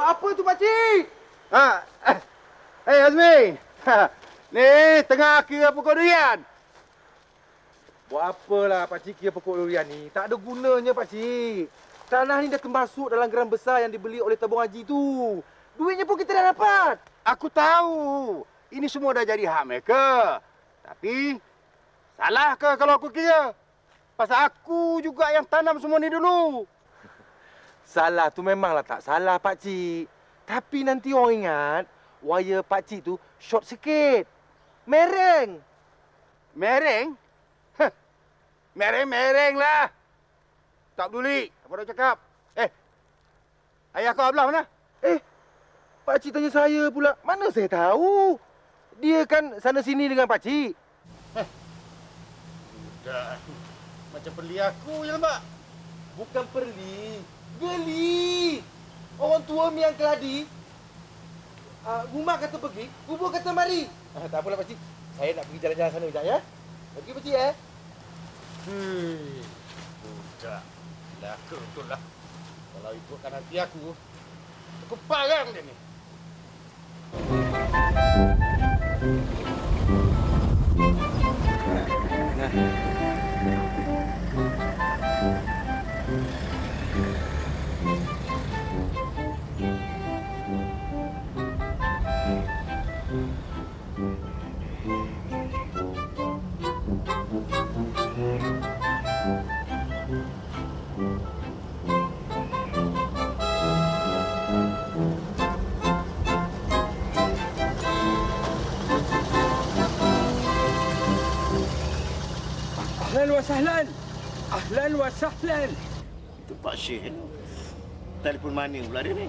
Buat apa tu pakcik? Ha. Eh, hey, Azmi. Ni tengah kira pokok durian. Buat apalah pakcik kira pokok durian ni? Tak ada gunanya pakcik. Tanah ni dah termasuk dalam geran besar yang dibeli oleh tabung haji tu. Duitnya pun kita dah dapat. Aku tahu. Ini semua dah jadi hak mereka. Tapi salah ke kalau aku kira? Pasal aku juga yang tanam semua ni dulu. Salah tu memanglah tak salah pakcik. Tapi nanti orang ingat wire pakcik tu short sikit. Mereng. Mereng? Heh. Mereng-mereng lah. Tak peduli. Apa nak cakap? Eh, ayah kau belah mana? Eh, pakcik tanya saya pula. Mana saya tahu? Dia kan sana sini dengan pakcik. Dah. Macam perli aku je lembak. Bukan perli. Geli. Orang tua yang keladi. Uh, rumah kata pergi, kubur kata mari. Ah, tak apalah pakcik. Saya nak pergi jalan-jalan sana sekejap ya. Pergi pakcik eh. Hmm. Budak. Laka betul lah. Kalau ikutkan hati aku, aku parang dia ni. Ahlan wa sahlan. Itu Pak tu. Telefon mana pula dia ni?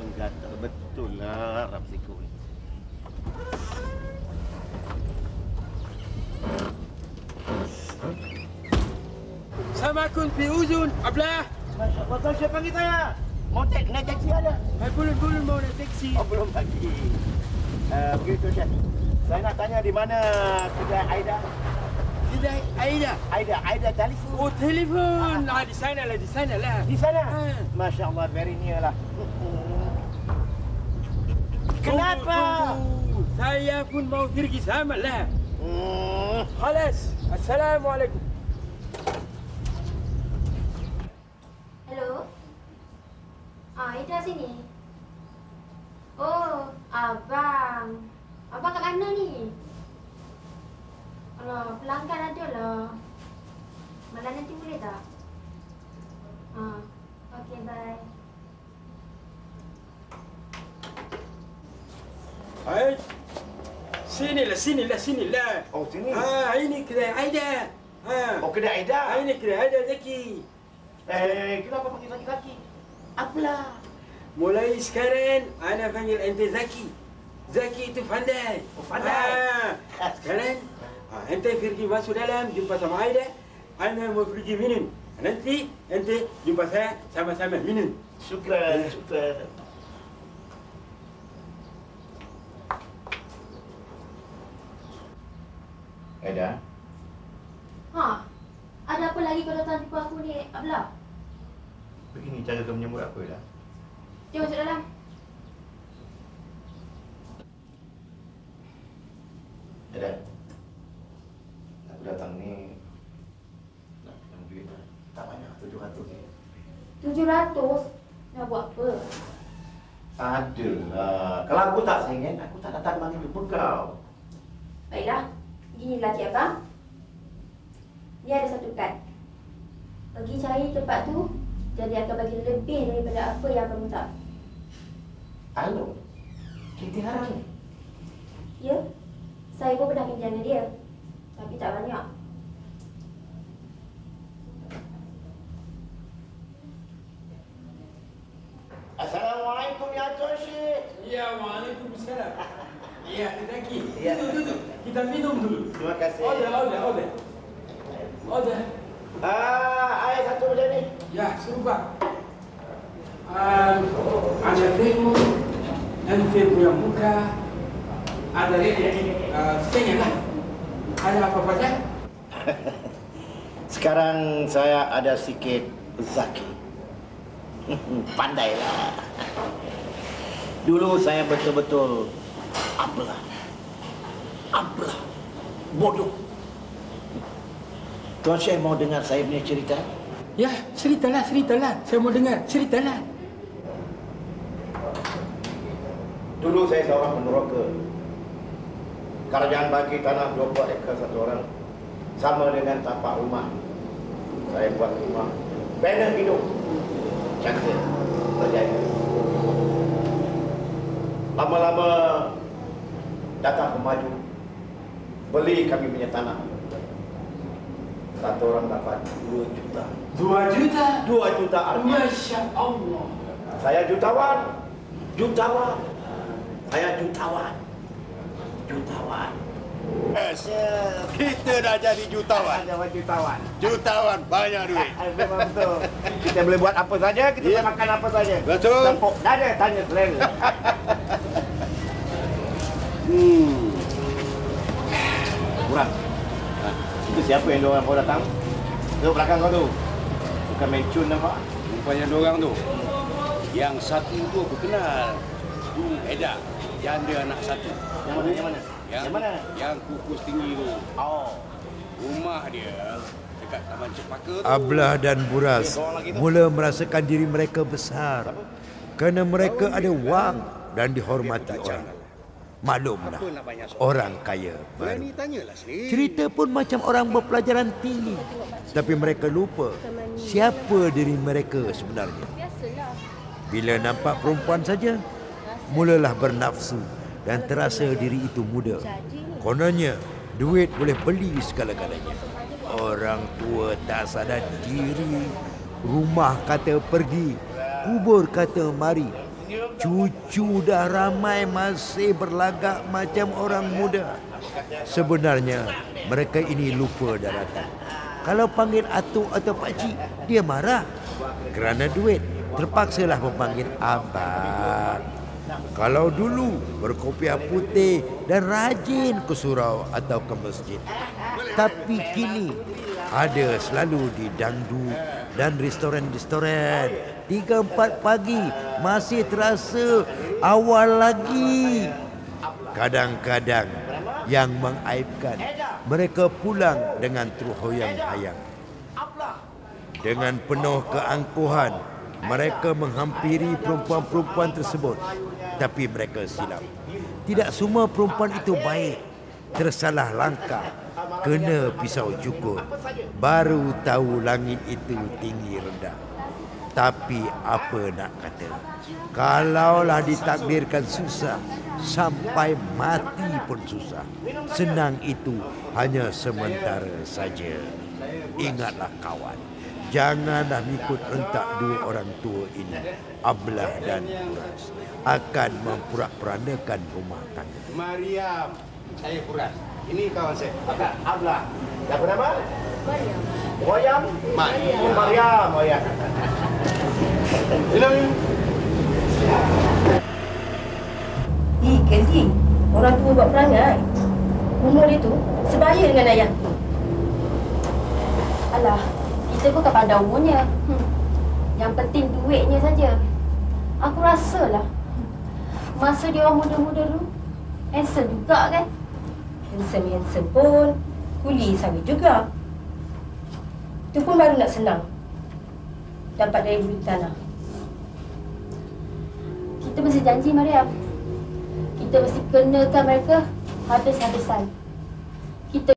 Menggatal betul lah Arab Siku ni. Samakun fi uzun. Ablah. Masya Allah, tuan Syekh panggil saya. Mau tek, naik taksi ada? Hai belum belum mau naik taksi. Oh, belum lagi. Uh, begitu, Syekh. Saya nak tanya di mana kedai Aida? Kedai Aida. Aida, Aida telefon. Oh telefon. Ah di sana lah, di sana lah. Di sana? Ha. Masya Allah, very near lah. Kenapa? Tunggu, tunggu. Saya pun mau pergi sama lah. Hmm, Khalas. Assalamualaikum. Ah, Ida sini. Oh, abang. Abang kat mana ni? Alah, pelanggan ada lah. Malam nanti boleh tak? Ah, okay, bye. Hai. Sinilah, sinilah, sinilah. Oh, sini. Ah, ini kedai Aida. Ah. Oh, kedai Aida. Ah, ini kedai Aida Zaki. Eh, kenapa panggil kaki-kaki? Apalah? Mulai sekarang, ana panggil ente Zaki. Zaki itu pandai. Oh, pandai. Ah, sekarang, ah, ente pergi masuk dalam, jumpa sama Aida. Ana mau pergi minum. Nanti ente jumpa saya sama-sama minum. Syukran, syukran. Aida, Ha? Ada apa lagi kau datang tipu aku ni, Abla? Begini cara kau menyambut aku, Aida. Jom masuk dalam. Aida, aku datang ni nak pinjam duit lah. Tak banyak, tujuh ratus ni. Tujuh ratus? Nak buat apa? Adalah. Kalau aku tak sayang, aku tak datang bagi jumpa kau. Baiklah, inilah cik abang. Dia ada satu kad. Pergi cari tempat tu, jadi akan bagi lebih daripada apa yang abang minta. Alo, kita haram ni. Ya, saya pun pernah pinjam dia. Tapi tak banyak. Assalamualaikum ya Tuan Syekh. Ya, waalaikumsalam. Ya, Zaki. Ya. Duduk, duduk. Kita minum dulu. Terima kasih. Order, order, order. Order. Ah, air satu macam ni. Ya, serupa. Um, ada tengok dan punya muka ada uh, setengah lah. Ada apa saja? Sekarang saya ada sikit zaki. Pandailah. Dulu saya betul-betul ablah. Ablah. Bodoh. Tuan Syekh mau dengar saya punya cerita? Ya, ceritalah, ceritalah. Saya mau dengar, ceritalah. Dulu saya seorang peneroka. Kerajaan bagi tanah 20 ekar satu orang. Sama dengan tapak rumah. Saya buat rumah. Banner hidup. Cantik. Berjaya. Lama-lama datang pemaju. Beli kami punya tanah. Satu orang dapat 2 juta. Dua juta. 2 juta artinya. Masya Allah. Saya jutawan. Jutawan. Saya jutawan. Jutawan. Kita dah jadi jutawan. Jutawan jutawan. Jutawan banyak duit. Memang betul. Kita boleh buat apa saja, kita Ya. boleh makan apa saja. Betul. Tepuk dada tanya selera. Hmm. Kurang. Itu siapa yang dua orang kau datang? Tu belakang kau tu. Bukan mencun nampak. Rupanya dua orang tu. Yang satu tu aku kenal. Tu Eda. Janda anak satu. Yang mana? Yang mana? Yang, Yang mana? Yang kukus tinggi tu. Oh. Rumah dia dekat Taman Cepaka tu. Ablah dan Buras mula merasakan diri mereka besar kerana mereka ada wang dan dihormati orang. Maklumlah, orang kaya baru. Cerita pun macam orang berpelajaran tinggi. Tapi mereka lupa siapa diri mereka sebenarnya. Bila nampak perempuan saja, mulalah bernafsu dan terasa diri itu muda. Kononnya, duit boleh beli segala-galanya. Orang tua tak sadar diri. Rumah kata pergi, kubur kata mari. Cucu dah ramai masih berlagak macam orang muda. Sebenarnya mereka ini lupa daratan. Kalau panggil atuk atau pakcik, dia marah. Kerana duit, terpaksalah memanggil abang. Kalau dulu berkopiah putih dan rajin ke surau atau ke masjid. Tapi kini ada selalu di dangdut dan restoran-restoran. Tiga empat pagi masih terasa awal lagi. Kadang-kadang yang mengaibkan mereka pulang dengan terhoyang-hayang. Dengan penuh keangkuhan, mereka menghampiri perempuan-perempuan tersebut. Tapi mereka silap. Tidak semua perempuan itu baik. Tersalah langkah. Kena pisau cukur. Baru tahu langit itu tinggi rendah. Tapi apa nak kata? Kalaulah ditakdirkan susah, sampai mati pun susah. Senang itu hanya sementara saja. Ingatlah kawan, janganlah ikut rentak dua orang tua ini, Ablah dan Buras. Akan mempurak-peranakan rumah tangga. Mariam. Saya Puras. Ini kawan saya. Ablah. Ablah. Siapa nama? Mariam. Wayam? Oh, Mariam. Wayam. Sini. Ih, Kendi. Orang tua buat perangai. Umur dia tu sebaya dengan ayah. Alah, kita pun tak pandang umurnya. Hmm. Yang penting duitnya saja. Aku rasalah. Masa dia orang muda-muda dulu, handsome juga kan? Handsome-handsome pun, kuli sawit juga. Itu pun baru nak senang. Dapat dari bulu tanah. Kita mesti janji, Mariam. Kita mesti kenakan mereka habis-habisan. Kita